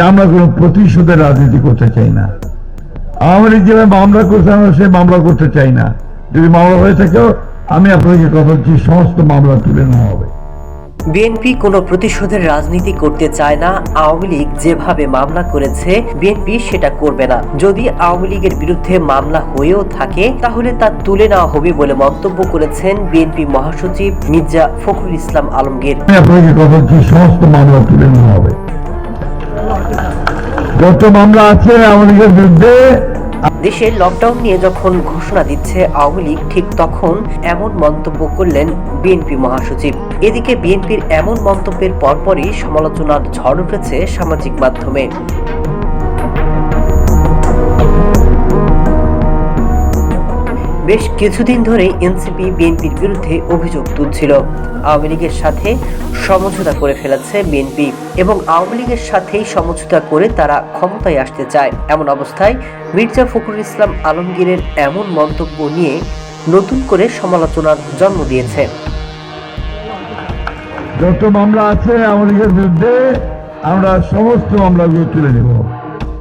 যে আমরা কোনো প্রতিশোধের রাজনীতি করতে চাই না। আওয়ামী লীগ যেভাবে মামলা করছে আমরা সে মামলা করতে চাই না। যদি মামলা হয়ে থাকেও আমি আপনাকে কথা হচ্ছি সমস্ত মামলা তুলে নেওয়া হবে। বিএনপি কোনো প্রতিশোধের রাজনীতি করতে চায় না। আওয়ামী লীগ যেভাবে মামলা করেছে বিএনপি সেটা করবে না। যদি আওয়ামী লীগের বিরুদ্ধে মামলা হয়েও থাকে তাহলে তা তুলে নেওয়া হবে বলে মন্তব্য করেছেন বিএনপি মহাসচিব মির্জা ফখরুল ইসলাম আলমগীর। সমস্ত মামলা তুলে নেওয়া হবে। যত মামলা আছে আমাদের বিরুদ্ধে দেশে লকডাউন নিয়ে যখন ঘোষণা দিচ্ছে আওয়ামী লীগ, ঠিক তখন এমন মন্তব্য করলেন বিএনপি মহাসচিব। এদিকে বিএনপির এমন মন্তব্যের পরপরই সমালোচনার ঝড় উঠেছে সামাজিক মাধ্যমে। বেশ কিছুদিন ধরে এনসিপি বিএনপির বিরুদ্ধে অভিযোগ তুলছিল। আওয়ামী লীগের সাথে সমঝোতা করে ফেলেছে বিএনপি এবং আওয়ামী লীগের সাথেই সমঝোতা করে তারা ক্ষমতায় আসতে চায়। এমন অবস্থায় মির্জা ফখরুল ইসলাম আলমগীরের এমন মন্তব্য নিয়ে নতুন করে সমালোচনার জন্ম দিয়েছে। যত মামলা আছে আওয়ামী লীগের বিরুদ্ধে আমরা সমস্ত মামলাগুলো তুলে নেব।